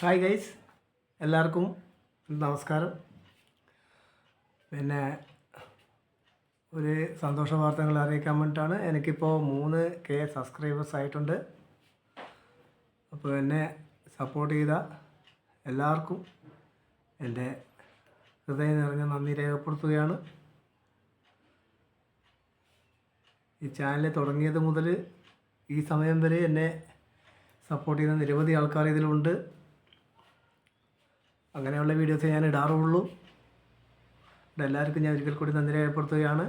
Hi guys എല്ലാവർക്കും നമസ്കാരം. പിന്നെ ഒരു സന്തോഷ വാർത്തകൾ അറിയിക്കാൻ വേണ്ടിയിട്ടാണ്. എനിക്കിപ്പോൾ മൂന്ന് കെ സബ്സ്ക്രൈബേഴ്സ് ആയിട്ടുണ്ട്. അപ്പോൾ എന്നെ സപ്പോർട്ട് ചെയ്ത എല്ലാവർക്കും എന്റെ ഹൃദയം നിറഞ്ഞ നന്ദി രേഖപ്പെടുത്തുകയാണ്. ഈ ചാനൽ തുടങ്ങിയത് മുതൽ ഈ സമയം വരെ എന്നെ സപ്പോർട്ട് ചെയ്യുന്ന നിരവധി ആൾക്കാർ ഇതിലുണ്ട്. അങ്ങനെയുള്ള വീഡിയോസ് ഞാൻ ഇടാറുള്ളൂ. എല്ലാവർക്കും ഞാൻ ഒരിക്കൽ കൂടി നന്ദി രേഖപ്പെടുത്തുകയാണ്.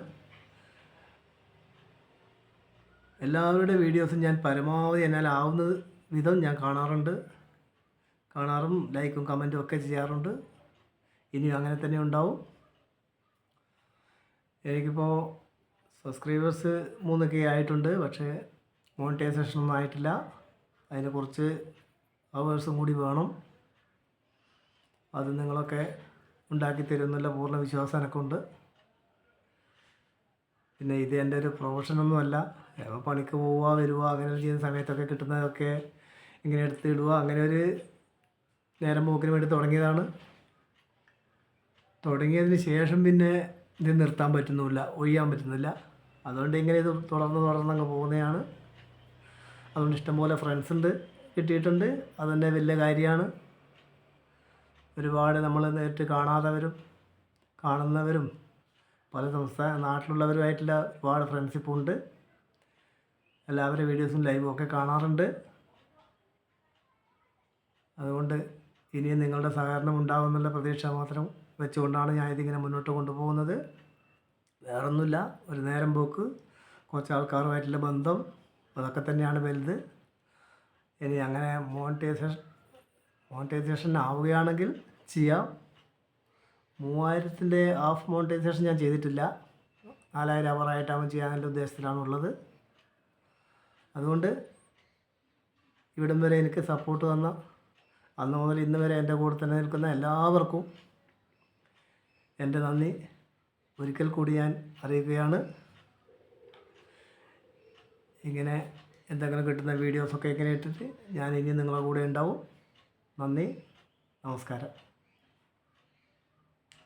എല്ലാവരുടെ വീഡിയോസും ഞാൻ പരമാവധി എന്നാൽ ആവുന്ന വിധം ഞാൻ കാണാറുണ്ട്. കാണാറും ലൈക്കും കമന്റും ഒക്കെ ചെയ്യാറുണ്ട്. ഇനിയും അങ്ങനെ തന്നെ ഉണ്ടാവും. എനിക്കിപ്പോൾ സബ്സ്ക്രൈബേഴ്സ് മൂന്നൊക്കെ ആയിട്ടുണ്ട്. പക്ഷേ മോണിറ്റൈസേഷൻ ഒന്നും ആയിട്ടില്ല. അതിന് കുറച്ച് അവേഴ്സും കൂടി വേണം. അത് നിങ്ങളൊക്കെ ഉണ്ടാക്കി തരുമെന്നുള്ള പൂർണ വിശ്വാസം എനക്കുണ്ട്. പിന്നെ ഇത് എന്റെ ഒരു പ്രൊഫഷനൊന്നുമല്ല പണിക്ക് പോവുക വരിക അങ്ങനെ ചെയ്യുന്ന സമയത്തൊക്കെ കിട്ടുന്നതൊക്കെ ഇങ്ങനെ എടുത്തിടുക അങ്ങനെ ഒരു നേരം പോക്കിന് വേണ്ടി തുടങ്ങിയതാണ്. തുടങ്ങിയതിന് ശേഷം പിന്നെ ഇത് നിർത്താൻ പറ്റുന്നില്ല ഒഴിയാൻ പറ്റുന്നില്ല. അതുകൊണ്ട് ഇങ്ങനെ ഇത് തുടർന്ന് തുടർന്ന് അങ്ങ് പോകുന്നതാണ്. അതുകൊണ്ട് ഇഷ്ടംപോലെ ഫ്രണ്ട്സ് ഉണ്ട് കിട്ടിയിട്ടുണ്ട്. അതെന്നെ വലിയ കാര്യമാണ്. ഒരുപാട് നമ്മൾ നേരിട്ട് കാണാത്തവരും കാണുന്നവരും പല സംസ്ഥാന നാട്ടിലുള്ളവരുമായിട്ടുള്ള ഒരുപാട് ഫ്രണ്ട്ഷിപ്പ് ഉണ്ട്. എല്ലാവരുടെ വീഡിയോസും ലൈവും ഒക്കെ കാണാറുണ്ട്. അതുകൊണ്ട് ഇനിയും നിങ്ങളുടെ സഹകരണം ഉണ്ടാകുമെന്നുള്ള പ്രതീക്ഷ മാത്രം വെച്ചുകൊണ്ടാണ് ഞാൻ ഇതിങ്ങനെ മുന്നോട്ട് കൊണ്ടുപോകുന്നത്. വേറൊന്നുമില്ല. ഒരു നേരം പോക്ക്. കുറച്ച് ആൾക്കാരുമായിട്ടുള്ള ബന്ധം. അതൊക്കെ തന്നെയാണ് വലുത്. ഇനി അങ്ങനെ മോണിറ്റൈസേഷൻ മോണിറ്റൈസേഷൻ ആവുകയാണെങ്കിൽ ചെയ്യാം. മൂവായിരത്തിന്റെ ഹാഫ് മോണിറ്റൈസേഷൻ ഞാൻ ചെയ്തിട്ടില്ല. നാലായിരം അവറായിട്ടാകുമ്പോൾ ചെയ്യാനുള്ള ഉദ്ദേശത്തിലാണുള്ളത് അതുകൊണ്ട് ഇവിടം വരെ എനിക്ക് സപ്പോർട്ട് തന്ന അന്ന് മുതൽ ഇന്ന് വരെ എന്റെ കൂടെ തന്നെ നിൽക്കുന്ന എല്ലാവർക്കും എന്റെ നന്ദി. ഒരിക്കൽ കൂടി ഞാൻ അറിയിക്കുകയാണ്. ഇങ്ങനെ എന്തെങ്കിലും കിട്ടുന്ന വീഡിയോസൊക്കെ ഇങ്ങനെ ഇട്ടിട്ട് ഞാൻ ഇനി നിങ്ങളുടെ കൂടെ ഉണ്ടാവും. നന്ദി നമസ്കാരം